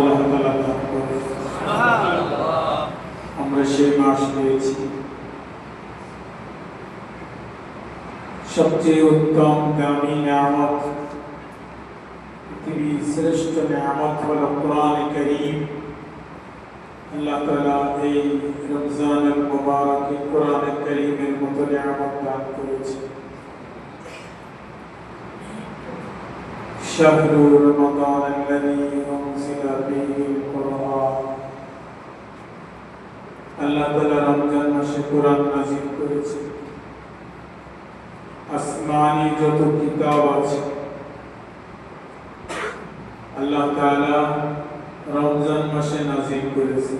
আল্লাহ তাআলা দান করে আমরা সেই মাস পেয়েছি সবচেয়ে উত্তম দামি নিয়ামত পৃথিবীর শ্রেষ্ঠ নিয়ামত হল কোরআন করিম আল্লাহ তাআলা এই রমজানুল মুবারকে কোরআন করিমের মতো নিয়ামত দান করেছে شهر رمضان الذي أنزل فيه القرآن আল্লাহ তাআলা রমজান মাসে কোরআন নাযিল করেছে আসমানি যত কিতাব আছে আল্লাহ তাআলা রমজান মাসে নাযিল করেছে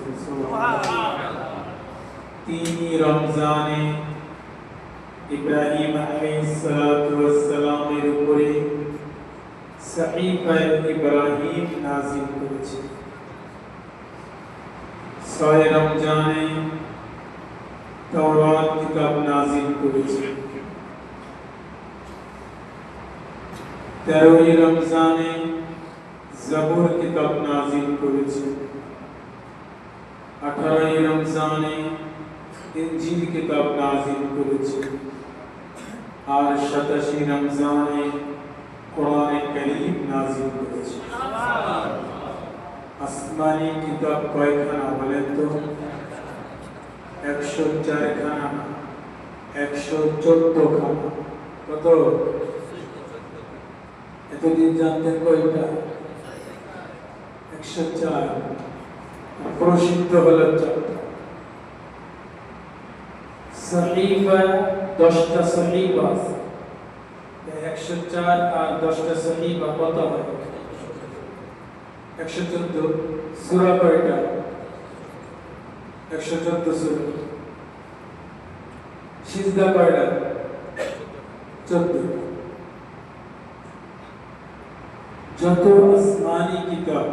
তিনি রমজানে ইব্রাহিম আলাইহিস সালাতু ওয়াস সালামের উপরে সাহিফায়ে ইব্রাহিম নাযিল করেছে ছয় রমজানে তাওরাত কিতাব নাযিল করেছে তেরোই রমজানে জবুর কিতাব নাযিল করেছে আঠারোই রমজানে ইনজিল কিতাব নাযিল করেছে আর সাতাশি রমজানে কোরআনে করিম নাযিল করেছে। আসমানি কিতাব কয়খানা বলেন তো? একশো চারখানা একশো চোদ্দ খানা কত? এতদিন জানতেন কয়টা? একশো চার। প্রসিদ্ধ হলো চারটা। সহিফা দশটা সহিফা আছে একশো চার আর দশটা সহিফা কত হয় একশো চোদ্দ সুরা কয়টা? একশো চোদ্দ সুরা। সিজদা কয়টা? চোদ্দ। যত আসমানি কিতাব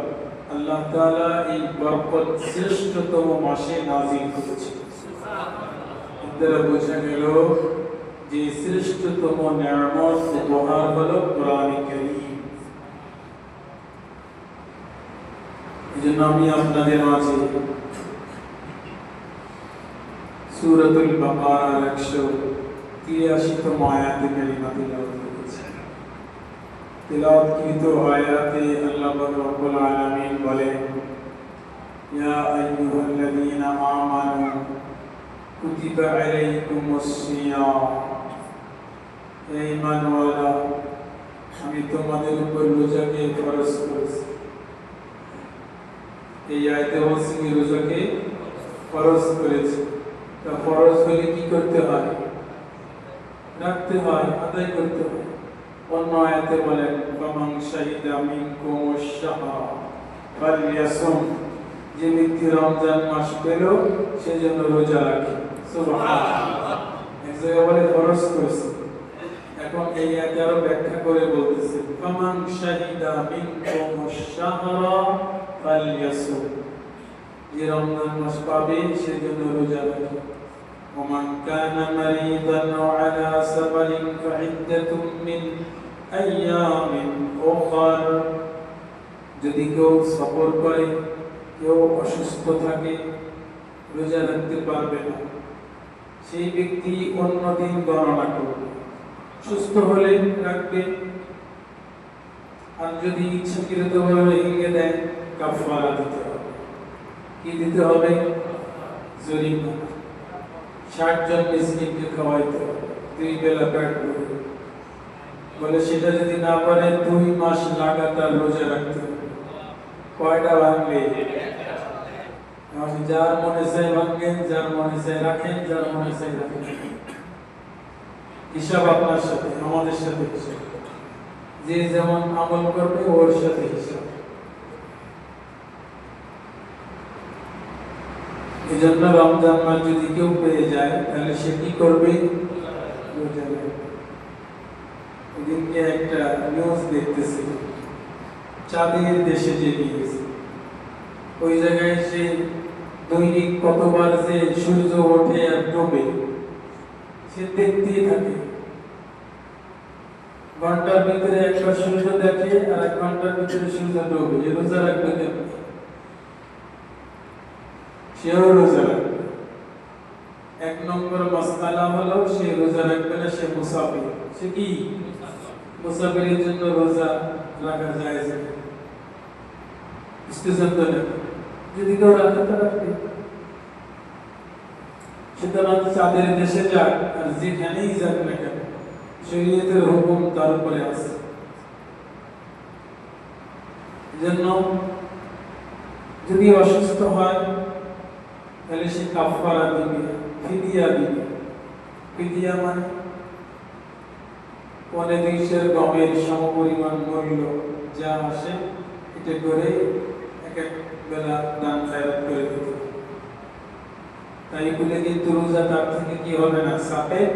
আল্লাহ তাআলা এই বরকত শ্রেষ্ঠতম মাসে নাজিল করেছে। দ্বারা বোঝা গেল শ্রেষ্ঠতম নিয়ামত উপহার হলো কোরআন কারীম এজন্য আমি আপনাদের মাঝে সূরাতুল বাকারার 183 তম আয়াতে কারিমা তিলাওয়াত করেছি তিলাওয়াতকৃত আয়াতে আল্লাহ রাব্বুল আলামিন বলেন ইয়া আইয়ুহাল্লাযীনা আমানু কুতিবা আলাইকুমুস সিয়াম আমি তোমাদের উপর রোজাকে ফরজ করেছি। এই আয়তে বলছি রোজাকে ফরজ করেছে। তা ফরজ হলে কি করতে হয়? রাখতে হয়, আদায় করতে হয়। অন্য আয়াতে বলেন, ফামান শাহিদা মিনকুম আশ-শাহরা যে ব্যক্তি রমজান মাস পেল, সে যেন রোজা রাখে। সুবহানাল্লাহ। এক জায়গায় বলে ফরজ করেছে। এখন এই আয়াতে আরো ব্যাখ্যা করে বলতেছে ফামান শাহিদা মিনকুম আশ-শাহরা ফালইয়াসুম যে রমজান মাস পাবে সে যেন রোজা রাখে ومن كان مريضا أو على سفر فعدة من أيام أخر যদি কেউ সফর করে কেউ অসুস্থ থাকে রোজা রাখতে পারবে না সেই ব্যক্তি অন্য দিন গণনা করবে সুস্থ হলে রাখবে। আর যদি ইচ্ছাকৃতভাবে ভেঙে দেয় কাফারা দিতে হবে। কি দিতে হবে? জরিমানা। ষাট জন মিসকিনকে খাওয়াইতে দুই বেলা পেট বলে সেটা যদি না পারে, দুই মাস লাগাতার রোজা রাখতে হবে। কয়টা ভাঙবে? যার মনে চাই ভাঙেন যার মনে চাই রাখেন, যার মনে চাই রাখেন। হিসাব আপনার সাথে, আমাদের সাথে হিসাব। যে যেমন আমল করবে, ওর সাথে হিসাব। এই জন্য রমজান মাস যদি কেউ পেয়ে যায়, তাহলে সে কি করবে? একটা নিউজ দেখতেছি। চাঁদের দেশে যে গিয়েছে ওই জায়গায় সে দৈনিক কতবার যে সূর্য ওঠে আর ডোবে, সে দেখতেই থাকে। ঘণ্টার ভিতরে একবার সূর্য দেখে আর এক ঘণ্টার ভিতরে সূর্য ডোবে এ রোজা রাখবে কেমন? সেও রোজা রাখবে। এক নম্বর মশালা হলো সে রোজা রাখবে না, সে মুসাফির। সে কি? মুসাফিরের জন্য রোজা রাখা যায় যে স্টেশন তো নেই। যদি কেউ রাখে তো রাখবে। সুতরাং চাঁদের দেশে যাক, আর যেখানেই যাক না কেন শরীয়তের হুকুম তার উপরে আছে। জন্য যদি অসুস্থ হয়, তাহলে সে কাফারা দিবে, ফিদিয়া দিবে। ফিদিয়া মানে পনে দেশের গমের সমপরিমাণ মূল্য যা আসে, এটা করে এক এক বেলা দান খায়রাত করে দিতে তাই বলে কিন্তু রোজা তার থেকে কি হবে না? সাপেত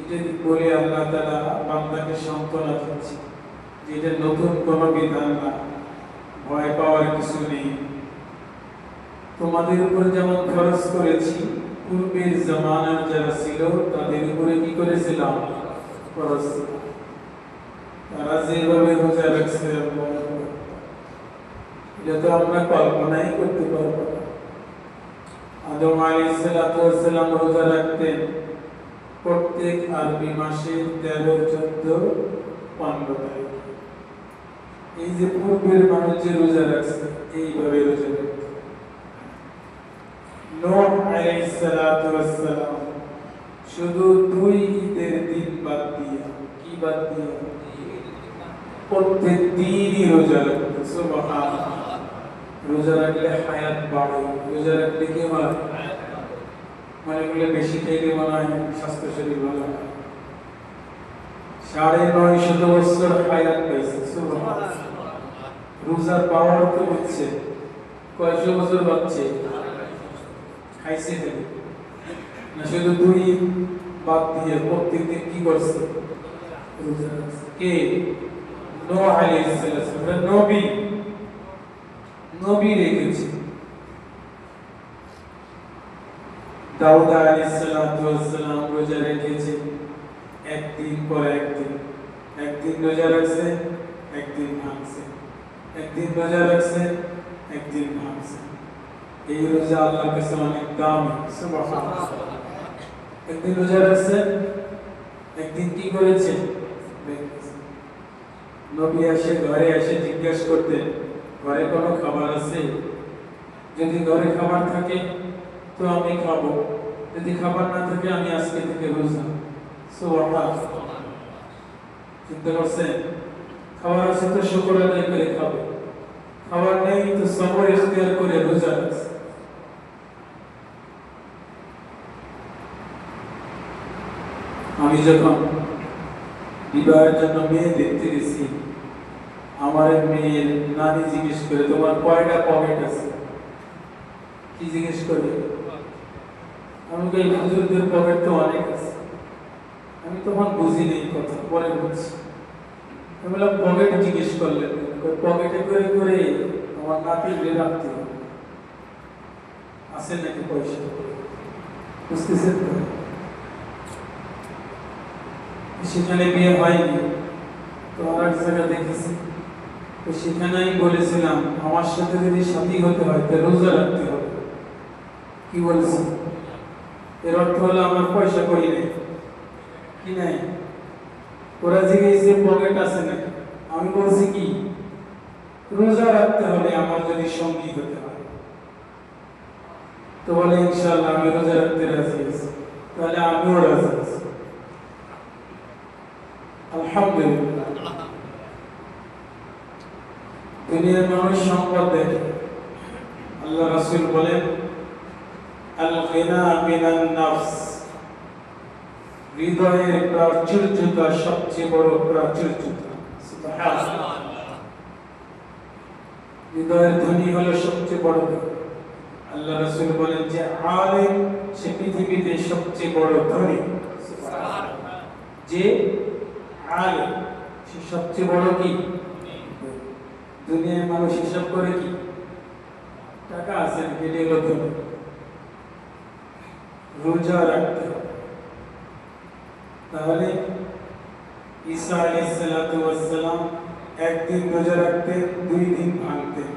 এটা বলে আল্লাহ তালা বান্দাকে সান্ত্বনা দিচ্ছে? যে এটা নতুন কোনো বিধান না ভয় পাওয়ার কিছু নেই। তোমাদের উপর যেমন খরচ করেছি, পূর্বের জামানার যারা ছিল, তাদের উপরে কি করেছিলাম? খরচ তারা যেভাবে রোজা রাখছে। এটা তো আমরা কল্পনাই করতে পারব আদম আলাইহিস সালাম রোজা রাখতেন। প্রত্যেক আরবি মাসে তেরো, চোদ্দ, পনেরো তারিখ। এই যে পূর্বের মানুষ যে রোজা রাখছে, এইভাবে রোজা রাখছে। নূহ আলাইহিস সালাতু ওয়াস সালাম শুধু দুই ঈদের দিন বাদ দিয়ে, কি বাদ দিয়ে? প্রত্যেক দিনই রোজা রাখতে রোজা রাখলে হায়াত বাড়ে, রোজা রাখলে কি হয়? মানে বেশি খেলে মনে হয় স্বাস্থ্য ভালো। সাড়ে নয় শত বছর হায়াত পাইছে রোজার পাওয়ার তো হচ্ছে, কয়শো বছর বাচ্চে খাইছে নাকি? না শুধু দুই বাদ দিয়ে প্রত্যেক দিন কি করছে? কে? নূহ আলাইহিস সালাম। নবী। নবী রেখেছে। দাউদ আলাইহিস সালাতু ওয়াস রোজা রেখেছে। একদিন পর একদিন। একদিন রোজা রাখছে একদিন ভাঙছে। একদিন রোজা রাখছে একদিন ভাঙছে। এই রোজা আল্লাহর কাছে অনেক দামি। একদিন রোজা রাখছে একদিন কি করেছে। নবী এসে ঘরে এসে জিজ্ঞেস করতেন ঘরে কোনো খাবার আছে? যদি ঘরে খাবার থাকে তো আমি খাব। যদি খাবার না থাকে, আমি আজকে থেকে রোজা। সুবহানাল্লাহ চিন্তা করছেন খাবার আছে তো শুকর আদায় করে খাবে। খাবার নেই তো সবর ইখতিয়ার করে রোজা আমি যখন বিবাহের জন্য মেয়ে দেখতে গেছি, আমার মেয়ের নানি জিজ্ঞেস করে, তোমার কয়টা পকেট আছে? কি জিজ্ঞেস করে? আমি কই হুজুরদের পকেট তো অনেক আছে। আমি তখন বুঝি নেই কথা, পরে বুঝছি। আমি বললাম, পকেট জিজ্ঞেস করলেন পকেটে করে করে আমার নাতি রাখতে হবে। আছে নাকি পয়সা? বুঝতেছেন তো? সেখানে বিয়ে হয়নি। তো আর এক জায়গা দেখেছি। তো সেখানে আমি বলেছিলাম, আমার সাথে যদি সাথী হতে হয়, তো রোজা রাখতে হবে। কি বলেছি এর অর্থ হলো আমার পয়সা করি নেই। কি নাই? ওরা জিজ্ঞেস পকেট আছে নাকি আমি বলছি কি, রোজা রাখতে হবে আমার যদি সঙ্গী হতে হয়। তো বলে, ইনশাআল্লাহ, আমি রোজা রাখতে রাজি আছি। তাহলে আমিও রাজি আছি। আলহামদুলিল্লাহ। দুনিয়ার মানুষ সম্পদ দেখে আল্লাহ রাসূল বলেন গিনা মিনান নাফস। হৃদয়ের প্রাচুর্যতা সবচেয়ে বড় প্রাচুর্যতা। হৃদয়ের ধ্বনি হলো সবচেয়ে বড়। আল্লাহ রাসূল বলেন যে, আলেম সে পৃথিবীতে সবচেয়ে বড় ধনী যে আলেম সে সবচেয়ে বড় কি? দুনিয়ায় মানুষ হিসাব করে কি? টাকা আছে এটি হলো ধনী রোজা রাখতে হবে তাহলে ঈসা আলাইহিস সালাতু ওয়াস সালাম একদিন রোজা রাখতেন দুই দিন ভাঙতেন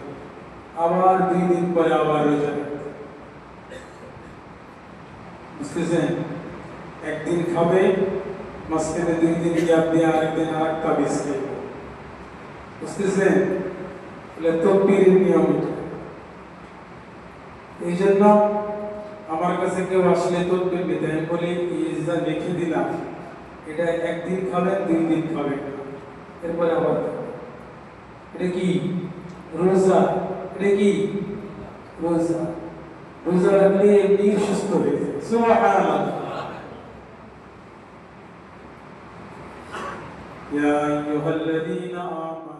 আবার দুই দিন পরে আবার রোজা রাখতেন বুঝতেছেন একদিন খাবে মাঝখানে দুই দিন গ্যাপ দিয়ে আরেকদিন আর একটা বিষ খাইব বুঝতেছেন তাহলে তকবির নিয়ম এটা এই জন্য আমার কাছে কেউ আসলে তকবির নিতে আমি বলি ইজা লিখে দিলাম এটা একদিন খাবেন দুই দিন খাবেন এরপরে আবার খাবেন। এটা কি রোজা এটা কি রোজা রোজা রাখলে এমনি সুস্থ হয়ে যায় সুবহানাল্লাহ يا أيها الذين آمنوا